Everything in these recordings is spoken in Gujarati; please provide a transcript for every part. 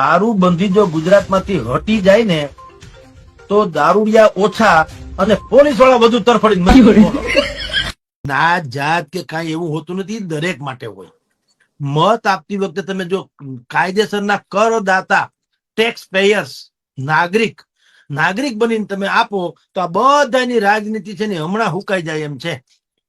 દારૂબંધી જો ગુજરાતમાંથી હટી જાય ને તો દારૂડિયા ઓછા અને પોલીસવાળા વધુ તરફડી ના જાત કે કાંઈ એવું હોતું નથી દરેક માટે હોય. મત આપતી વખતે તમે જો કાયદેસરના કરદાતા ટેક્સ પેયર્સ નાગરિક નાગરિક બનીને તમે આપો તો આ બધાની રાજનીતિ છે ને હમણાં હુકાઈ જાય એમ છે.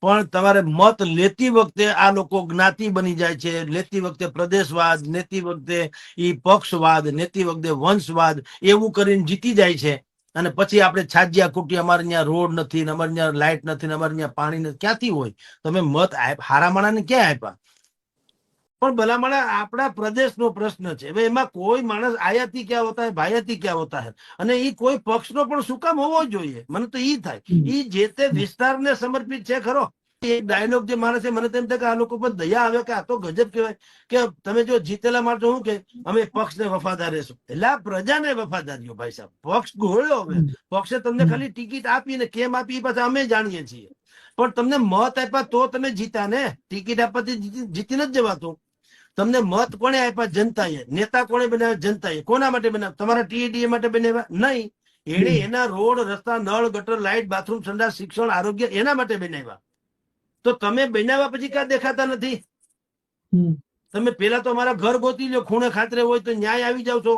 પણ તમારે મત લેતી વખતે આ લોકો જ્ઞાતિ બની જાય છે. લેતી વખતે પ્રદેશવાદ, લેતી વખતે ઈ પક્ષવાદ, લેતી વખતે વંશવાદ એવું કરીને જીતી જાય છે. અને પછી આપણે છાજિયા કુટી અમારે ત્યાં રોડ નથી અમારે ત્યાં લાઇટ નથી અમારે ત્યાં પાણી નથી. ક્યાંથી હોય? તમે મત આપ- હારા માણાને ક્યાં આપ્યા? પણ ભલા આપણા પ્રદેશનો પ્રશ્ન છે. હવે એમાં કોઈ માણસ આયાતી ક્યાં હોતા હે ભાયાતી ક્યાં હોતા હે? અને એ કોઈ પક્ષનો પણ શું કામ હોવો જોઈએ? મને તો એ થાય. એ જે તે વિસ્તારને સમર્પિત છે ખરો? એક ડાયલોગ જે માણસે મને તેમ થાય કે આ લોકો પર દયા આવે કે આ તો ગજબ કહેવાય. કે તમે જો જીતેલા માણસો શું કે અમે પક્ષને વફાદાર રહેશું એટલે પ્રજાને વફાદારીઓ ભાઈ સાહેબ. પક્ષ ગોળ્યો હવે. પક્ષે તમને ખાલી ટિકિટ આપી ને કેમ આપી એ પાછા અમે જાણીએ છીએ. પણ તમને મત આપ્યા તો તમે જીતા ને ટિકિટ આપવાથી જીતી જીતી નથી જવાતું. તમને મત કોણે આપ્યા? જનતાએ. નેતા કોણે બનાવ્યા? જનતાએ. કોના માટે બનાવ્યા? તમારા ટીએડીએ માટે બનાવ્યા? નહીં. એને એના રોડ રસ્તા નળ ગટર લાઇટ બાથરૂમ સંડાસ શિક્ષણ આરોગ્ય એના માટે બનાવ્યા. તો તમે બનાવ્યા પછી ક્યાં દેખાતા નથી? તમે પેલા તો અમારા ઘર ગોતી લો ખૂણે ખાતરે હોય તો ન્યાય આવી જાવ છો.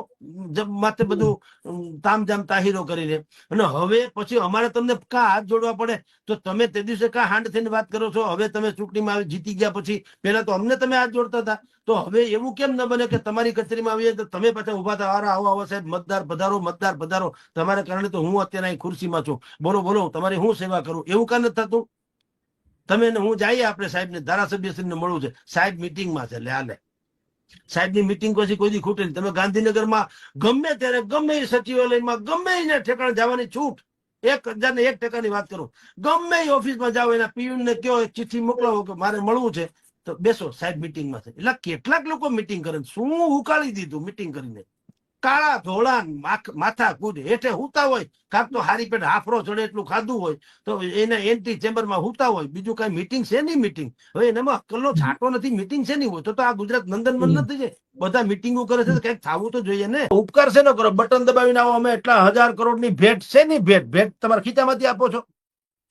માથે બધું તામ જામ તાહીરો કરીને અને હવે પછી અમારે તમને કા હાથ જોડવા પડે? તો તમે તે દિવસે કા હાંડ થઈને વાત કરો છો? હવે તમે ચૂંટણીમાં જીતી ગયા પછી, પેલા તો અમને તમે હાથ જોડતા હતા. તો હવે એવું કેમ ન બને કે તમારી કચેરીમાં આવીએ તો તમે પાછા ઊભા થતા અરે, આવો આવો સાહેબ, મતદાર પધારો મતદાર પધારો. તમારા કારણે તો હું અત્યારે ખુરશીમાં છું. બોલો બોલો, તમારી હું સેવા કરું? એવું કાં નથી થતું? તમે ને હું જઈએ આપણે સાહેબ ને ધારાસભ્યશ્રીને મળવું છે. સાહેબ મિટિંગમાં છે એટલે હાલે સાહેબની મિટિંગ પછી કોઈ ખૂટે નહીં. તમે ગાંધીનગરમાં ગમે ત્યારે, ગમે એ સચિવાલયમાં, ગમે એને ઠેકાણે જવાની છૂટ, એક હજાર ને એક ટકાની વાત કરું. ગમે એ ઓફિસમાં જાઓ, એના પીયુન ને કયો ચિઠ્ઠી મોકલાવો કે મારે મળવું છે, તો બેસો, સાહેબ મિટિંગમાં છે. એટલે કેટલાક લોકો મિટિંગ કરે શું ઉકાળી દીધું મિટિંગ કરીને? કાળા ધોળા માથા હેઠે હુતા હોય કાંક તો હારી પેટ હાફરો ચડે એટલું ખાધું હોય, તો એને એન્ટી ચેમ્બરમાં હુતા હોય, બીજું કઈ મિટિંગ છે નહીં મિટિંગ હવે એનામાં અક્કલનો છાંટો નથી મિટિંગ છે નહીં હોય, તો આ ગુજરાત નંદનવન નથી છે બધા મિટિંગો કરે છે કંઈક થવું તો જોઈએ ને? ઉપકાર છે ન કરો? બટન દબાવીને આવો, અમે એટલા હજાર કરોડની ભેટ છે નહીં ભેટ? ભેટ તમારા ખીચામાંથી આપો છો.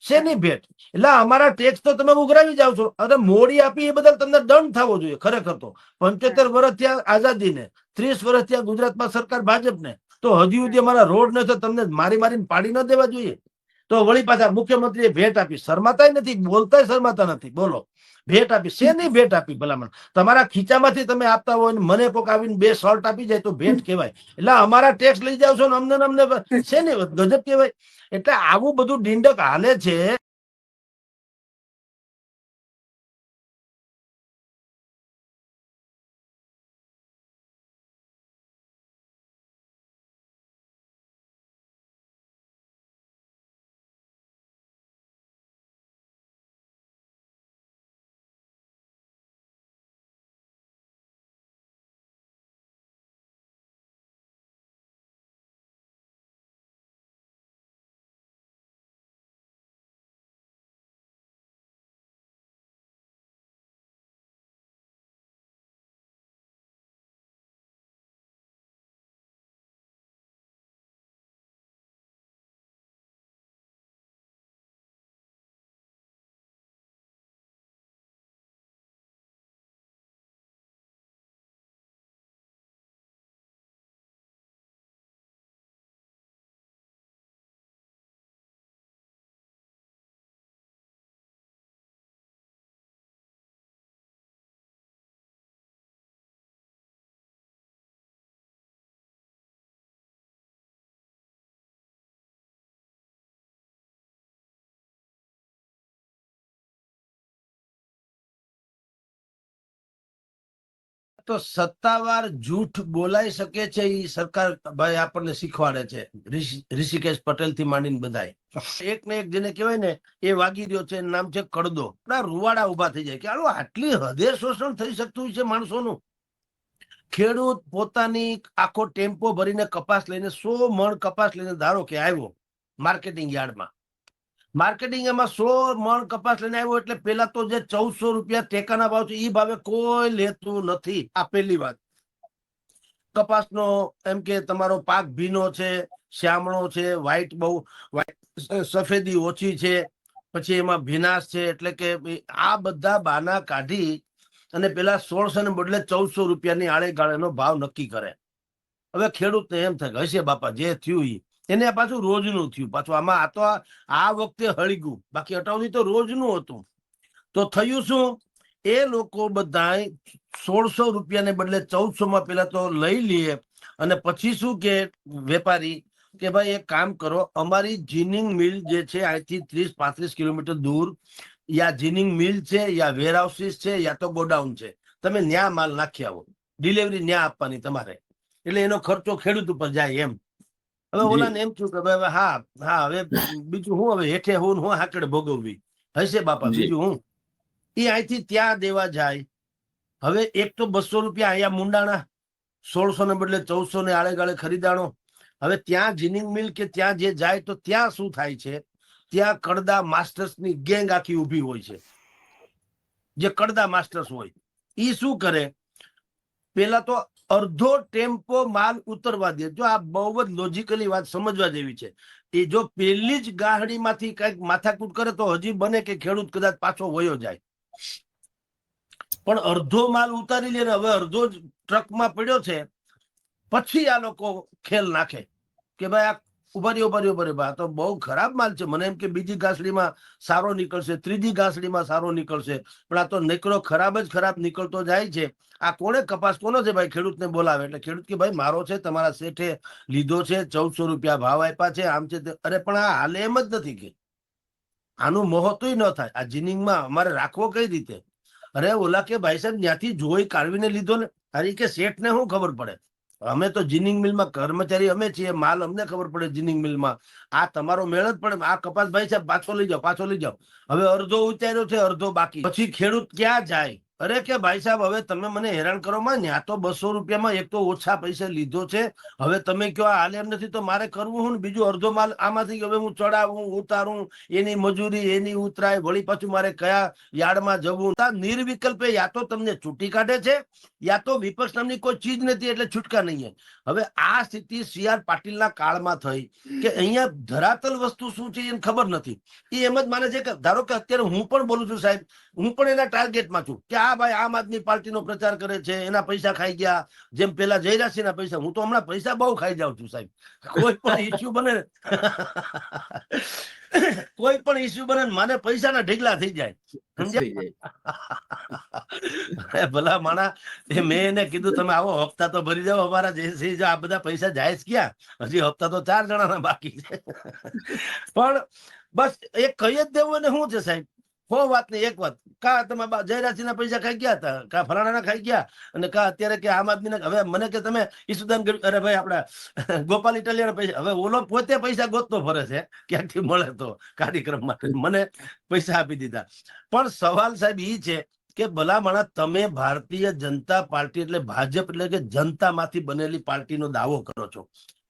શેની ભેટ? એટલે અમારા ટેક્સ તો તમે ઉઘરાવી જાવ છો. અને મોડી આપી એ બદલ તમને દંડ થવો જોઈએ ખરેખર તો. પંચોતેર વર્ષ થયા આઝાદીને ત્રીસ વર્ષ થયા ગુજરાતમાં સરકાર ભાજપને તો હજી સુધી અમારા રોડ ને તો તમને મારી મારીને પાડી ન દેવા જોઈએ. તો વળી પાછા મુખ્યમંત્રીએ ભેટ આપી. શરમાતા નથી બોલતાય શરમાતા નથી. બોલો. ભેટ આપી, શેની ભેટ આપી ભલામણ? તમારા ખીચામાંથી તમે આપતા હોય ને મને કોક આવીને બે શર્ટ આપી જાય તો ભેટ કહેવાય. એટલે અમારા ટેક્સ લઈ જાવ છો ને અમને અમને અમને, શેની ગજબ કહેવાય? એટલે આવું બધું ડીંડક હાલે છે. તો સત્તાવાર જૂઠ બોલાઈ શકે છે એ સરકાર ભાઈ આપણને શીખવાડે છે. ઋષિકેશ પટેલથી માંડીને બધાય. એક ને એક જેને કહેવાય ને, એ વાગી રહ્યો છે, એનું નામ છે કડદો. રૂવાડા ઊભા થઈ જાય કે આલો આટલી હદે શોષણ થઈ શકતું છે માણસોનું? ખેડૂત પોતાની આખો ટેમ્પો ભરીને કપાસ લઈને સો મણ કપાસ લઈને ધારો કે આવ્યો, માર્કેટિંગ યાર્ડમાં. માર્કેટિંગ એમાં સો મણ કપાસ લઈને આવ્યો એટલે પેલા તો જે ચૌદસો રૂપિયા ટેકાના ભાવ છે એ ભાવે કોઈ લેતું નથી. આ પહેલી વાત. કપાસનો એમ કે તમારો પાક ભીનો છે, શ્યામળો છે વ્હાઈટ બહુ સફેદી ઓછી છે, પછી એમાં ભીનાશ છે, એટલે કે આ બધા બાના કાઢી અને પેલા સોળસો ને બદલે ચૌદસો રૂપિયાની આળે ગાળેનો ભાવ નક્કી કરે. હવે ખેડૂતને એમ થાય હશે બાપા, જે થયું ઈ. એને પાછું રોજનું થયું. પાછું આમાં આ તો આ- વખતે વખતે હળગ્યું બાકી અટાવથી તો રોજનું હતું. તો થયું શું? એ લોકો બધા સોળસો રૂપિયાને બદલે ચૌદસો માં પેલા તો લઈ લઈએ અને પછી શું કે વેપારી કે ભાઈ એક કામ કરો, અમારી જીનિંગ મિલ જે છે અહીંથી ત્રીસ પાંત્રીસ કિલોમીટર દૂર, યા જીનિંગ મિલ છે, યા વેરહાઉસીસ છે, યા તો ગોડાઉન છે. તમે ન્યા માલ નાખી આવો. ડિલિવરી ન્યા આપવાની તમારે. એટલે એનો ખર્ચો ખેડૂત ઉપર જાય એમ. હવે ઓલા ઓલાને એમ થયું કે હવે હા હા હવે બીજું હું હવે હેઠે હું હું હાકડે ભોગવવી. હશે બાપા બીજું હું? એ અહીંથી ત્યાં દેવા જાય. હવે એક તો બસો રૂપિયા અહીંયા મુંડાણા સોળસો ને બદલે ચૌદસો ને આળે ગાળે ખરીદાણો. હવે ત્યાં જીનિંગ મિલ કે ત્યાં જે જાય તો ત્યાં શું થાય છે? ત્યાં કડદા માસ્ટર્સની ગેંગ આખી ઊભી હોય છે. જે કડદા માસ્ટર્સ હોય. એ શું કરે? પેલા તો અડધો ટેમ્પો માલ ઉતરવા દે. જો આ બહુ જ લોજિકલી વાત સમજવા જેવી છે. એ જો પેલી જ ગાહડીમાંથી કંઈક માથાકૂટ કરે તો હજી બને કે ખેડૂત કદાચ પાછો વયો જાય. પણ અડધો માલ ઉતારી લે હવે અડધો જ ટ્રકમાં પડ્યો છે, પછી આ લોકો ખેલ નાખે. કે ભાઈ આ ઊભા રહ્યો ઊભા રહ્યો તો બહુ ખરાબ માલ છે. મને એમ કે બીજી ઘાસડીમાં સારો નીકળશે, ત્રીજી ઘાસડીમાં સારો નીકળશે. પણ આ તો નીકળો ખરાબ જ ખરાબ નીકળતો જાય છે. આ કોણે કપાસ, કોનો છે ભાઈ? ખેડૂતને બોલાવે. એટલે ખેડૂત કે ભાઈ, મારો છે, તમારા શેઠે લીધો છે, ચૌદસો રૂપિયા ભાવ આપ્યા છે, આમ છે અરે, પણ આ હાલે એમ જ નથી કે. આનું મહત્વ ન થાય. આ જીનિંગમાં અમારે રાખવો કઈ રીતે? અરે, ઓલા કે ભાઈ સાહેબ ત્યાંથી જોઈ કાઢવીને લીધો ને. અરે કે શેઠને શું ખબર પડે? અમે તો જીનિંગ મિલમાં કર્મચારી અમે છીએ, માલ અમને ખબર પડે જીનિંગ મિલમાં. આ તમારો મેળ જ પડે. આ કપાસ ભાઈ સાહેબ, પાછો લઈ જાઓ, પાછો લઈ જાઓ. હવે અડધો ઉતાર્યો છે, અડધો બાકી. પછી ખેડૂત ક્યાં જાય? અરે કે ભાઈ સાહેબ, હવે તમે મને હેરાન કરો માં ત્યાં તો બસો રૂપિયામાં એક તો ઓછા પૈસે લીધો છે. હવે તમે કયો હાલે એમ નથી, તો મારે કરવું હું બીજું અડધો માલ આમાંથી હવે હું ચડાવું, ઉતારું, એની મજૂરી, એની ઉતરાય, વળી પાછું મારે કયા યાર્ડમાં જવું. નિર્વિકલ્પે યા તો તમને છૂટી કાઢે છે, યા તો વિપક્ષ નામની કોઈ ચીજ નથી, એટલે છૂટકા નહીં હવે આ સ્થિતિ સી આર પાટીલના કાળમાં થઈ કે અહીંયા ધરાતલ વસ્તુ શું છે એને ખબર નથી. એ એમ જ માને છે કે ધારો કે અત્યારે હું પણ બોલું છું સાહેબ હું પણ એના ટાર્ગેટમાં છું. કે આ ભાઈ આમ આદમી પાર્ટીનો પ્રચાર કરે છે એના પૈસા ખાઈ ગયા. જેમ પેલા જયરાજસિંહના પૈસા હું તો હમણાં પૈસા બહુ ખાઈ જાઉં છું સાહેબ. કોઈ પણ ઇસ્યુ બને કોઈ પણ ઇસ્યુ બને મને પૈસાના ઢીકલા થઈ જાય. ભલા માણા એ મેં એને કીધું તમે આવો હપ્તા તો ભરી જાઓ અમારા જે છે આ બધા પૈસા જાય જ ક્યાં? હજી હપ્તા તો ચાર જણાના બાકી છે. પણ બસ એ કહી જ દેવું ને શું છે સાહેબ? હો વાત ને એક વાત. કા તમે જયરાજસિંહના પૈસા ખાઈ ગયા હતા? કા ફલાણાના ખાઈ ગયા? અને કા અત્યારે કે આમ આદમીના હવે મને કે તમે ઈસુદાન અરે ભાઈ આપડા ગોપાલ ઇટાલિયાના પૈસા હવે ઓલો પોતે પૈસા ગોતતો ફરે છે, ક્યાંથી મળે તો કાર્યક્રમ માટે. મને પૈસા આપી દીધા. પણ સવાલ સાહેબ એ છે કે ભલામણા તમે ભારતીય જનતા પાર્ટી એટલે ભાજપ એટલે કે જનતામાંથી બનેલી પાર્ટીનો દાવો કરો છો.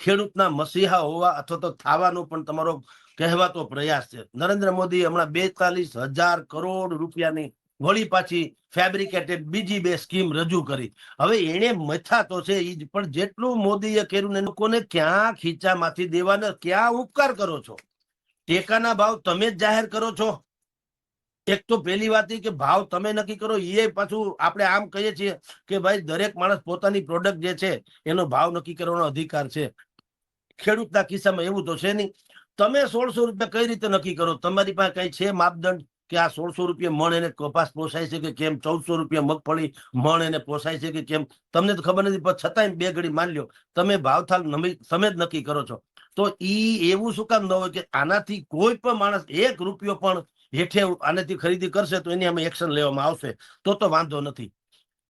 ખેડૂતના મસીહા હોવા અથવા તો થવાનો પણ તમારો કહેવાતો પ્રયાસ છે. નરેન્દ્ર મોદી હમણાં બેતાલીસ હજાર કરોડ રૂપિયાની વળી પાછી ફેબ્રિકેટેડ બીજી બે સ્કીમ રજૂ કરી. હવે એને મથા તો છે એ પણ જેટલું મોદીએ કર્યું ને લોકોને ક્યાં ખીચામાંથી દેવાને ક્યાં ઉપકાર કરો છો? ટેકાના ભાવ તમે જ જાહેર કરો છો. એક તો પહેલી વાત કે ભાવ તમે નક્કી કરો એ પાછું આપણે આમ કહીએ છીએ કે ભાઈ દરેક માણસ પોતાની પ્રોડક્ટ જે છે એનો ભાવ નક્કી કરવાનો અધિકાર છે. ખેડૂતના કિસ્સામાં એવું તો છે નહીં. તમે સોળસો રૂપિયા કઈ રીતે નક્કી કરો? તમારી પાસે કઈ છે માપદંડ કે આ સોળસો રૂપિયા મણ એને કપાસ પોસાય છે કે કેમ? ચૌદસો રૂપિયા મગફળી મણ એને પોસાય છે કે કેમ? તમને તો ખબર નથી, પણ છતાંય બે ઘડી માની લો તમે ભાવથાલ નમી- તમે જ નક્કી કરો છો. તો ઈ એવું શું કામ ન હોય કે આનાથી કોઈ પણ માણસ એક રૂપિયો પણ હેઠે આનાથી ખરીદી કરશે તો એની અમે એક્શન લેવામાં આવશે. તો તો વાંધો નથી.